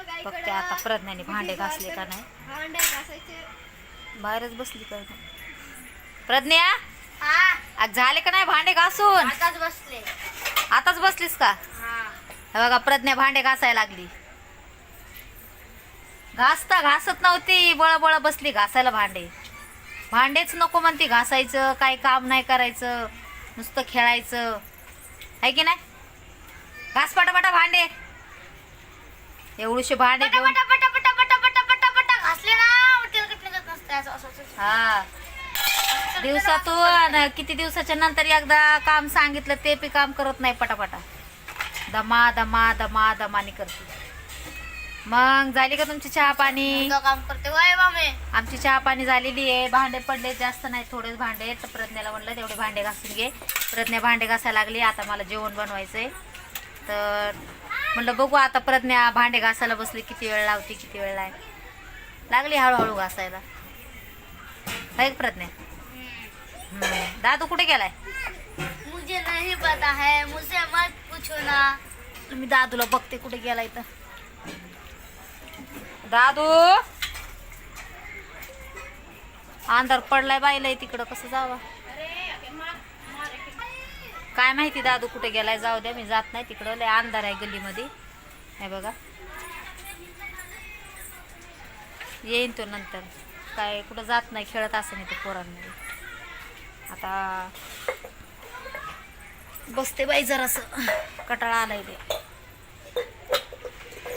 इकडं आता प्रज्ञाने भांडे घासले का नाही? भांडे घासायचे. बाहेरच बसली का प्रज्ञा? आज झाले का नाही भांडे घासून? आताच बसले. आताच बसलीस का? बघा प्रज्ञा भांडे घासायला लागली. घासता घासत नव्हती बळबळ बसली घासायला भांडे. भांडेच नको म्हणते घासायचं काही काम नाही करायचं नुसतं खेळायचं. आहे की नाही? घास पटापटा भांडे. एवढीशे भांडे घेऊन. हा. दिवसातून किती दिवसाच्या नंतर एकदा काम सांगितलं ते बी काम करत नाही पटापटा. दमा दमा दमा दमानी करते. मग झाली का तुमची चहा पाणी? काम करते आमची चहा पाणी झालेली आहे. भांडे पडले जास्त नाही थोडेच भांडे. तर प्रज्ञाला म्हणलं तेवढे भांडे घासून घे. प्रज्ञा भांडे घासायला लागली. आता मला जेवण बनवायचंय. तर म्हणलं बघू आता प्रज्ञा भांडे घासायला बसली किती वेळ लावते किती वेळ लाय लागली हळूहळू घासायला. आहे प्रज्ञा. दादू कुठे गेलाय? मुझे नहीं पता है मुझसे मत पूछो ना. मी दादूला बघते कुठे गेलाय तर दादू! अंधार पडलाय बाईला तिकडं कसं जावा? काय माहिती दादू कुठे गेलाय? जाऊ द्या मी जात नाही तिकडं. लय अंधार आहे गल्लीमध्ये. हे बघा. येईन तो नंतर. काय कुठं जात नाही खेळत असं नाही तो पोरांमध्ये आता बसते बाई जरासं. कटाळा आलाय ते